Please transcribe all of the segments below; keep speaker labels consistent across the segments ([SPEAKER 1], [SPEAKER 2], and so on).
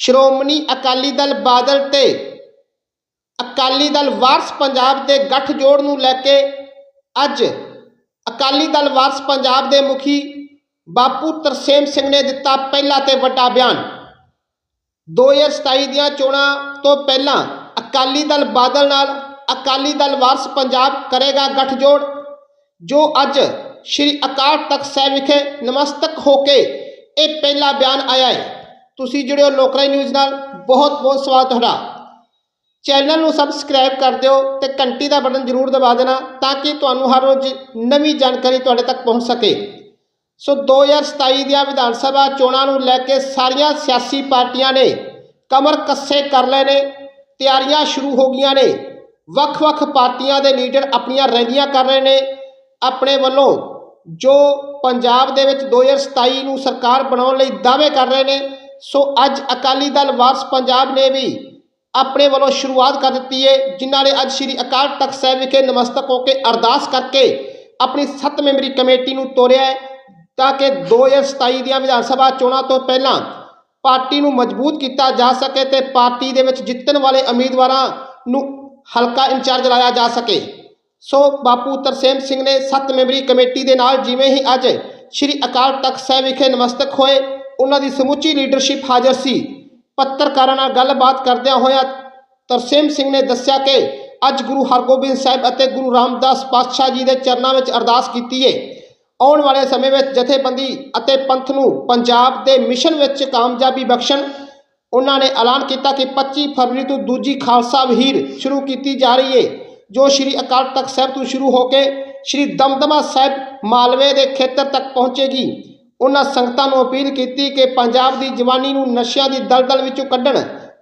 [SPEAKER 1] ਸ਼੍ਰੋਮਣੀ ਅਕਾਲੀ ਦਲ ਬਾਦਲ ਤੇ ਅਕਾਲੀ ਦਲ ਵਾਰਸ ਪੰਜਾਬ ਦੇ ਗੱਠਜੋੜ ਨੂੰ ਲੈ ਕੇ ਅੱਜ ਅਕਾਲੀ ਦਲ ਵਾਰਸ ਪੰਜਾਬ ਦੇ ਮੁਖੀ ਬਾਪੂ ਤਰਸੇਮ ਸਿੰਘ ਨੇ ਦਿੱਤਾ ਪਹਿਲਾ ਤੇ ਵੱਡਾ ਬਿਆਨ। 2027 ਦੀਆਂ ਚੋਣਾਂ ਤੋਂ ਪਹਿਲਾਂ ਅਕਾਲੀ ਦਲ ਬਾਦਲ ਨਾਲ ਅਕਾਲੀ ਦਲ ਵਾਰਸ ਪੰਜਾਬ ਕਰੇਗਾ ਗੱਠਜੋੜ, ਜੋ ਅੱਜ ਸ਼੍ਰੀ ਅਕਾਲ ਤਖਤ ਸਾਹਿਬ ਵਿਖੇ ਨਮਸਤਕ ਹੋ ਕੇ ਇਹ ਪਹਿਲਾ ਬਿਆਨ ਆਇਆ ਹੈ। ਤੁਸੀਂ ਜੁੜਿਓ ਲੋਕਰਾਈ ਨਿਊਜ਼ ਨਾਲ। ਬਹੁਤ ਬਹੁਤ ਸਵਾਗਤ ਤੁਹਾਡਾ। ਚੈਨਲ ਨੂੰ ਸਬਸਕ੍ਰਾਈਬ ਕਰ ਦਿਓ ਤੇ ਘੰਟੀ ਦਾ ਬਟਨ ਜ਼ਰੂਰ ਦਬਾ ਦੇਣਾ ਤਾਂ ਕਿ ਤੁਹਾਨੂੰ ਹਰ ਰੋਜ਼ ਨਵੀਂ ਜਾਣਕਾਰੀ ਤੁਹਾਡੇ ਤੱਕ ਪਹੁੰਚ ਸਕੇ। ਸੋ 2027 ਦੀਆਂ ਵਿਧਾਨ ਸਭਾ ਚੋਣਾਂ ਨੂੰ ਲੈ ਕੇ ਸਾਰੀਆਂ ਸਿਆਸੀ ਪਾਰਟੀਆਂ ਨੇ ਕਮਰ ਕੱਸੇ ਕਰ ਲਏ ਨੇ, ਤਿਆਰੀਆਂ ਸ਼ੁਰੂ ਹੋ ਗਈਆਂ ਨੇ। ਵੱਖ-ਵੱਖ ਪਾਰਟੀਆਂ ਦੇ ਲੀਡਰ ਆਪਣੀਆਂ ਰੈਲੀਆਂ ਕਰ ਰਹੇ ਨੇ। ਆਪਣੇ ਵੱਲੋਂ ਜੋ ਪੰਜਾਬ ਦੇ ਵਿੱਚ 2027 ਨੂੰ ਸਰਕਾਰ ਬਣਾਉਣ ਲਈ ਦਾਅਵੇ ਕਰ ਰਹੇ ਨੇ ਸੋ ਅੱਜ ਅਕਾਲੀ ਦਲ ਵਾਰਸ ਪੰਜਾਬ ਨੇ ਵੀ ਆਪਣੇ ਵੱਲੋਂ ਸ਼ੁਰੂਆਤ ਕਰ ਦਿੱਤੀ ਹੈ ਜਿਨ੍ਹਾਂ ਨੇ ਅੱਜ ਸ੍ਰੀ ਅਕਾਲ ਤਖਤ ਸਾਹਿਬ ਵਿਖੇ ਨਮਸਤਕ ਹੋ ਕੇ ਅਰਦਾਸ ਕਰਕੇ ਆਪਣੀ ਸੱਤ ਮੈਂਬਰੀ ਕਮੇਟੀ ਨੂੰ ਤੋਰਿਆ ਹੈ ਤਾਂ ਕਿ 2027 ਦੀਆਂ ਵਿਧਾਨ ਸਭਾ ਚੋਣਾਂ ਤੋਂ ਪਹਿਲਾਂ ਪਾਰਟੀ ਨੂੰ ਮਜ਼ਬੂਤ ਕੀਤਾ ਜਾ ਸਕੇ ਤੇ ਪਾਰਟੀ ਦੇ ਵਿੱਚ ਜਿੱਤਣ ਵਾਲੇ ਉਮੀਦਵਾਰਾਂ ਨੂੰ ਹਲਕਾ ਇੰਚਾਰਜ ਲਾਇਆ ਜਾ ਸਕੇ। ਸੋ ਬਾਪੂ ਤਰਸੇਮ ਸਿੰਘ ਨੇ ਸੱਤ ਮੈਂਬਰੀ ਕਮੇਟੀ ਦੇ ਨਾਲ ਜਿਵੇਂ ਹੀ ਅੱਜ ਸ੍ਰੀ ਅਕਾਲ ਤਖਤ ਸਾਹਿਬ ਵਿਖੇ ਨਮਸਤਕ ਹੋਏ ਉਹਨਾਂ ਦੀ ਸਮੁੱਚੀ ਲੀਡਰਸ਼ਿਪ ਹਾਜ਼ਰ ਸੀ। ਪੱਤਰਕਾਰਾਂ ਨਾਲ ਗੱਲਬਾਤ ਕਰਦਿਆਂ ਹੋਇਆ ਤਰਸੇਮ ਸਿੰਘ ਨੇ ਦੱਸਿਆ ਕਿ ਅੱਜ ਗੁਰੂ ਹਰਗੋਬਿੰਦ ਸਾਹਿਬ ਅਤੇ ਗੁਰੂ ਰਾਮਦਾਸ ਪਾਤਸ਼ਾਹ ਜੀ ਦੇ ਚਰਨਾਂ ਵਿੱਚ ਅਰਦਾਸ ਕੀਤੀ ਹੈ ਆਉਣ ਵਾਲੇ ਸਮੇਂ ਵਿੱਚ ਜਥੇਬੰਦੀ ਅਤੇ ਪੰਥ ਨੂੰ ਪੰਜਾਬ ਦੇ ਮਿਸ਼ਨ ਵਿੱਚ ਕਾਮਯਾਬੀ ਬਖਸ਼ਣ ਉਹਨਾਂ ਨੇ ਐਲਾਨ ਕੀਤਾ ਕਿ 25 ਫਰਵਰੀ ਤੋਂ ਦੂਜੀ ਖਾਲਸਾ ਵਹੀਰ ਸ਼ੁਰੂ ਕੀਤੀ ਜਾ ਰਹੀ ਹੈ ਜੋ ਸ਼੍ਰੀ ਅਕਾਲ ਤਖਤ ਸਾਹਿਬ ਤੋਂ ਸ਼ੁਰੂ ਹੋ ਕੇ ਸ਼੍ਰੀ ਦਮਦਮਾ ਸਾਹਿਬ ਮਾਲਵੇ ਦੇ ਖੇਤਰ ਤੱਕ ਪਹੁੰਚੇਗੀ। ਉਹਨਾਂ ਸੰਗਤਾਂ ਨੂੰ ਅਪੀਲ ਕੀਤੀ ਕਿ ਪੰਜਾਬ ਦੀ ਜਵਾਨੀ ਨੂੰ ਨਸ਼ਿਆਂ ਦੀ ਦਲਦਲ ਵਿੱਚੋਂ ਕੱਢਣ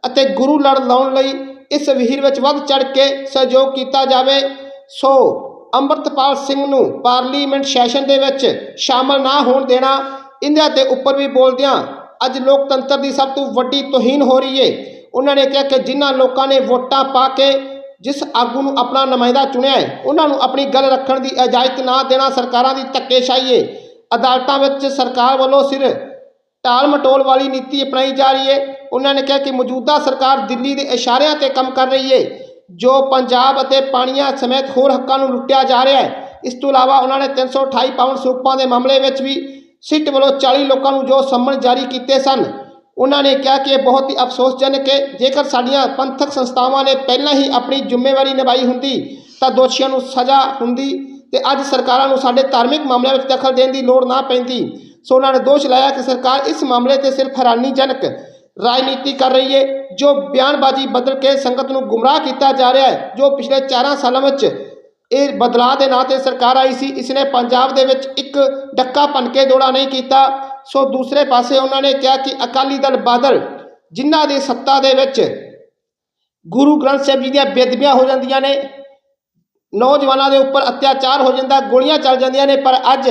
[SPEAKER 1] ਅਤੇ ਗੁਰੂ ਲੜ ਲਾਉਣ ਲਈ ਇਸ ਵਹੀਰ ਵਿੱਚ ਵੱਧ ਚੜ ਕੇ ਸਹਿਯੋਗ ਕੀਤਾ ਜਾਵੇ। ਸੋ ਅੰਮ੍ਰਿਤਪਾਲ ਸਿੰਘ ਨੂੰ ਪਾਰਲੀਮੈਂਟ ਸੈਸ਼ਨ ਦੇ ਵਿੱਚ ਸ਼ਾਮਲ ਨਾ ਹੋਣ ਦੇਣਾ ਇਹਨਾਂ ਦੇ ਉੱਪਰ ਵੀ ਬੋਲਦਿਆਂ ਅੱਜ ਲੋਕਤੰਤਰ ਦੀ ਸਭ ਤੋਂ ਵੱਡੀ ਤੋਹੀਨ ਹੋ ਰਹੀ ਏ। ਉਹਨਾਂ ਨੇ ਕਿਹਾ ਕਿ ਜਿਨ੍ਹਾਂ ਲੋਕਾਂ ਨੇ ਵੋਟਾਂ ਪਾ ਕੇ ਜਿਸ ਆਗੂ ਨੂੰ ਆਪਣਾ ਨੁਮਾਇੰਦਾ ਚੁਣਿਆ ਹੈ, ਉਹਨਾਂ ਨੂੰ ਆਪਣੀ ਗੱਲ ਰੱਖਣ ਦੀ ਇਜਾਜ਼ਤ ਨਾ ਦੇਣਾ ਸਰਕਾਰਾਂ ਦੀ ਧੱਕੇਸ਼ਾਹੀ ਏ। ਅਦਾਲਤਾਂ ਵਿੱਚ ਸਰਕਾਰ ਵੱਲੋਂ ਸਿਰ ਟਾਲ ਮਟੋਲ ਵਾਲੀ ਨੀਤੀ ਅਪਣਾਈ ਜਾ ਰਹੀ ਹੈ। ਉਹਨਾਂ ਨੇ ਕਿਹਾ ਕਿ ਮੌਜੂਦਾ ਸਰਕਾਰ ਦਿੱਲੀ ਦੇ ਇਸ਼ਾਰਿਆਂ ਤੇ ਕੰਮ ਕਰ ਰਹੀ ਹੈ, ਜੋ ਪੰਜਾਬ ਅਤੇ ਪਾਣੀਆਂ ਸਮੇਤ ਹੋਰ ਹੱਕਾਂ ਨੂੰ ਲੁੱਟਿਆ ਜਾ ਰਿਹਾ ਹੈ। ਇਸ ਤੋਂ ਇਲਾਵਾ ਉਹਨਾਂ ਨੇ 328 ਪਾਉਂਡ ਸੂਪਾਂ ਦੇ ਮਾਮਲੇ ਵਿੱਚ ਵੀ ਸਿੱਟ ਵੱਲੋਂ 40 ਲੋਕਾਂ ਨੂੰ ਜੋ ਸੰਮਨ ਜਾਰੀ ਕੀਤੇ ਸਨ। ਉਹਨਾਂ ਨੇ ਕਿਹਾ ਕਿ ਇਹ ਬਹੁਤ ਹੀ ਅਫਸੋਸਜਨਕ ਹੈ। ਜੇਕਰ ਸਾਡੀਆਂ ਪੰਥਕ ਸੰਸਥਾਵਾਂ ਨੇ ਪਹਿਲਾਂ ਹੀ ਆਪਣੀ ਜ਼ਿੰਮੇਵਾਰੀ ਨਿਭਾਈ ਹੁੰਦੀ, ਤਾਂ ਦੋਸ਼ੀਆਂ ਨੂੰ ਸਜ਼ਾ ਹੁੰਦੀ ਤੇ ਅੱਜ ਸਰਕਾਰਾਂ ਨੂੰ ਸਾਡੇ ਧਾਰਮਿਕ ਮਾਮਲਿਆਂ ਵਿੱਚ ਦਖਲ ਦੇਣ ਦੀ ਲੋੜ ਨਾ ਪੈਂਦੀ। ਸੋ ਉਹਨਾਂ ਨੇ ਦੋਸ਼ ਲਾਇਆ ਕਿ ਸਰਕਾਰ ਇਸ ਮਾਮਲੇ ਤੇ ਸਿਰਫ ਹੈਰਾਨੀਜਨਕ ਰਾਜਨੀਤੀ ਕਰ ਰਹੀ ਹੈ, ਜੋ ਬਿਆਨਬਾਜ਼ੀ ਬਦਲ ਕੇ ਸੰਗਤ ਨੂੰ ਗੁੰਮਰਾਹ ਕੀਤਾ ਜਾ ਰਿਹਾ ਹੈ, ਜੋ ਪਿਛਲੇ 4 ਸਾਲਾਂ ਵਿੱਚ ਇਹ ਬਦਲਾਅ ਦੇ ਨਾਂ ਤੇ ਸਰਕਾਰ ਆਈ ਸੀ। ਇਸ ਨੇ ਪੰਜਾਬ ਦੇ ਵਿੱਚ ਇੱਕ ਡੱਕਾ ਭੰਨ ਕੇ ਦੌੜਾ ਨਹੀਂ ਕੀਤਾ। ਸੋ ਦੂਸਰੇ ਪਾਸੇ ਉਹਨਾਂ ਨੇ ਕਿਹਾ ਕਿ ਅਕਾਲੀ ਦਲ ਬਾਦਲ, ਜਿਨ੍ਹਾਂ ਦੀ ਸੱਤਾ ਦੇ ਵਿੱਚ ਗੁਰੂ ਗ੍ਰੰਥ ਸਾਹਿਬ ਜੀ ਦੀਆਂ ਬੇਦਬੀਆਂ ਹੋ ਜਾਂਦੀਆਂ ਨੇ ਨੌਜਵਾਨਾਂ ਦੇ ਉੱਪਰ ਅਤਿਆਚਾਰ ਹੋ ਜਾਂਦਾ, ਗੋਲੀਆਂ ਚੱਲ ਜਾਂਦੀਆਂ ਨੇ, ਪਰ ਅੱਜ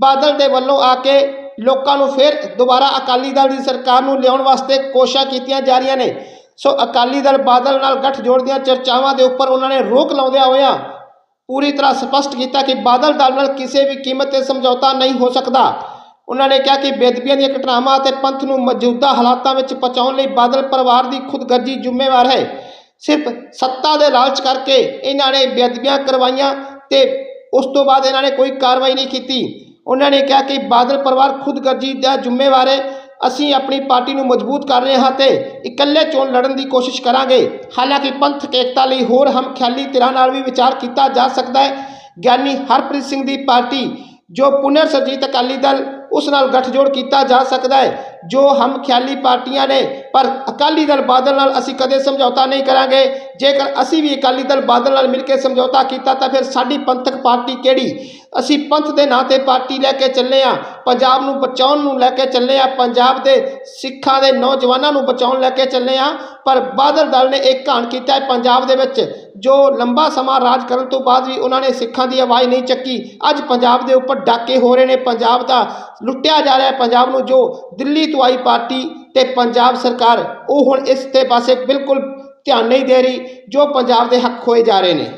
[SPEAKER 1] ਬਾਦਲ ਦੇ ਵੱਲੋਂ ਆ ਕੇ ਲੋਕਾਂ ਨੂੰ ਫਿਰ ਦੁਬਾਰਾ ਅਕਾਲੀ ਦਲ ਦੀ ਸਰਕਾਰ ਨੂੰ ਲਿਆਉਣ ਵਾਸਤੇ ਕੋਸ਼ਿਸ਼ਾਂ ਕੀਤੀਆਂ ਜਾ ਰਹੀਆਂ ਨੇ। ਸੋ ਅਕਾਲੀ ਦਲ ਬਾਦਲ ਨਾਲ ਗੱਠਜੋੜ ਦੀਆਂ ਚਰਚਾਵਾਂ ਦੇ ਉੱਪਰ ਉਹਨਾਂ ਨੇ ਰੋਕ ਲਾਉਂਦਿਆਂ ਹੋਇਆਂ ਪੂਰੀ ਤਰ੍ਹਾਂ ਸਪਸ਼ਟ ਕੀਤਾ ਕਿ ਬਾਦਲ ਦਲ ਨਾਲ ਕਿਸੇ ਵੀ ਕੀਮਤ ਤੇ ਸਮਝੌਤਾ ਨਹੀਂ ਹੋ ਸਕਦਾ। ਉਹਨਾਂ ਨੇ ਕਿਹਾ ਕਿ ਬੇਦਬੀਆਂ ਦੀਆਂ ਘਟਨਾਵਾਂ ਅਤੇ ਪੰਥ ਨੂੰ ਮੌਜੂਦਾ ਹਾਲਾਤਾਂ ਵਿੱਚ ਪਹੁੰਚਾਉਣ ਲਈ ਬਾਦਲ ਪਰਿਵਾਰ ਦੀ ਖੁਦਗਰਜੀ ਜ਼ਿੰਮੇਵਾਰ ਹੈ। ਸਿਰਫ ਸੱਤਾ ਦੇ ਲਾਲਚ ਕਰਕੇ ਇਹਨਾਂ ਨੇ ਬੇਅਦਬੀਆਂ ਕਰਵਾਈਆਂ ਤੇ ਉਸ ਤੋਂ ਬਾਅਦ ਇਹਨਾਂ ਨੇ ਕੋਈ ਕਾਰਵਾਈ ਨਹੀਂ ਕੀਤੀ। ਉਹਨਾਂ ਨੇ ਕਿਹਾ ਕਿ ਬਾਦਲ ਪਰਿਵਾਰ ਖੁਦਗਰਜੀ ਦਾ ਜ਼ਿੰਮੇਵਾਰ ਹੈ। ਅਸੀਂ ਆਪਣੀ ਪਾਰਟੀ ਨੂੰ ਮਜ਼ਬੂਤ ਕਰ ਰਹੇ ਹਾਂ ਤੇ ਇਕੱਲੇ ਚੋਣ ਲੜਨ ਦੀ ਕੋਸ਼ਿਸ਼ ਕਰਾਂਗੇ। ਹਾਲਾਂਕਿ ਪੰਥਕ ਏਕਤਾ ਲਈ ਹੋਰ ਹਮ ਖਿਆਲੀ ਧਿਰਾਂ ਨਾਲ ਵੀ ਵਿਚਾਰ ਕੀਤਾ ਜਾ ਸਕਦਾ ਹੈ। ਗਿਆਨੀ ਹਰਪ੍ਰੀਤ ਸਿੰਘ ਦੀ ਪਾਰਟੀ, ਜੋ ਪੁਨਰ ਸਰਜੀਤ ਅਕਾਲੀ ਦਲ, ਉਸ ਨਾਲ ਗੱਠਜੋੜ ਕੀਤਾ ਜਾ ਸਕਦਾ ਹੈ। ਜੋ ਹਮ ਖਿਆਲੀ ਪਾਰਟੀਆਂ ਨੇ, ਪਰ ਅਕਾਲੀ ਦਲ ਬਾਦਲ ਨਾਲ ਅਸੀਂ ਕਦੇ ਸਮਝੌਤਾ ਨਹੀਂ ਕਰਾਂਗੇ। ਜੇਕਰ ਅਸੀਂ ਵੀ ਅਕਾਲੀ ਦਲ ਬਾਦਲ ਨਾਲ ਮਿਲ ਕੇ ਸਮਝੌਤਾ ਕੀਤਾ, ਤਾਂ ਫਿਰ ਸਾਡੀ ਪੰਥਕ ਪਾਰਟੀ ਕਿਹੜੀ? ਅਸੀਂ ਪੰਥ ਦੇ ਨਾਂ ਤੇ ਪਾਰਟੀ ਲੈ ਕੇ ਚੱਲੇ ਆ, ਪੰਜਾਬ ਨੂੰ ਬਚਾਉਣ ਨੂੰ ਲੈ ਕੇ ਚੱਲੇ ਆ, ਪੰਜਾਬ ਦੇ ਸਿੱਖਾਂ ਦੇ ਨੌਜਵਾਨਾਂ ਨੂੰ ਬਚਾਉਣ ਲੈ ਕੇ ਚੱਲੇ ਆ। ਪਰ ਬਾਦਲ ਦਲ ਨੇ ਇੱਕ ਘਾਣ ਕੀਤਾ ਹੈ ਪੰਜਾਬ ਦੇ ਵਿੱਚ, ਜੋ ਲੰਬਾ ਸਮਾਂ ਰਾਜ ਕਰਨ ਤੋਂ ਬਾਅਦ ਵੀ ਉਹਨਾਂ ਨੇ ਸਿੱਖਾਂ ਦੀ ਆਵਾਜ਼ ਨਹੀਂ ਚੱਕੀ। ਅੱਜ ਪੰਜਾਬ ਦੇ ਉੱਪਰ ਡਾਕੇ ਹੋ ਰਹੇ ਨੇ, ਪੰਜਾਬ ਦਾ ਲੁੱਟਿਆ ਜਾ ਰਿਹਾ ਪੰਜਾਬ ਨੂੰ ਜੋ ਦਿੱਲੀ ਤੋਂ ਆਈ ਪਾਰਟੀ ਤੇ ਪੰਜਾਬ ਸਰਕਾਰ, ਉਹ ਹੁਣ ਇਸ ਤੇ ਪਾਸੇ ਬਿਲਕੁਲ ਧਿਆਨ ਨਹੀਂ ਦੇ ਰਹੀ, ਜੋ ਪੰਜਾਬ ਦੇ ਹੱਕ ਖੋਏ ਜਾ ਰਹੇ ਨੇ।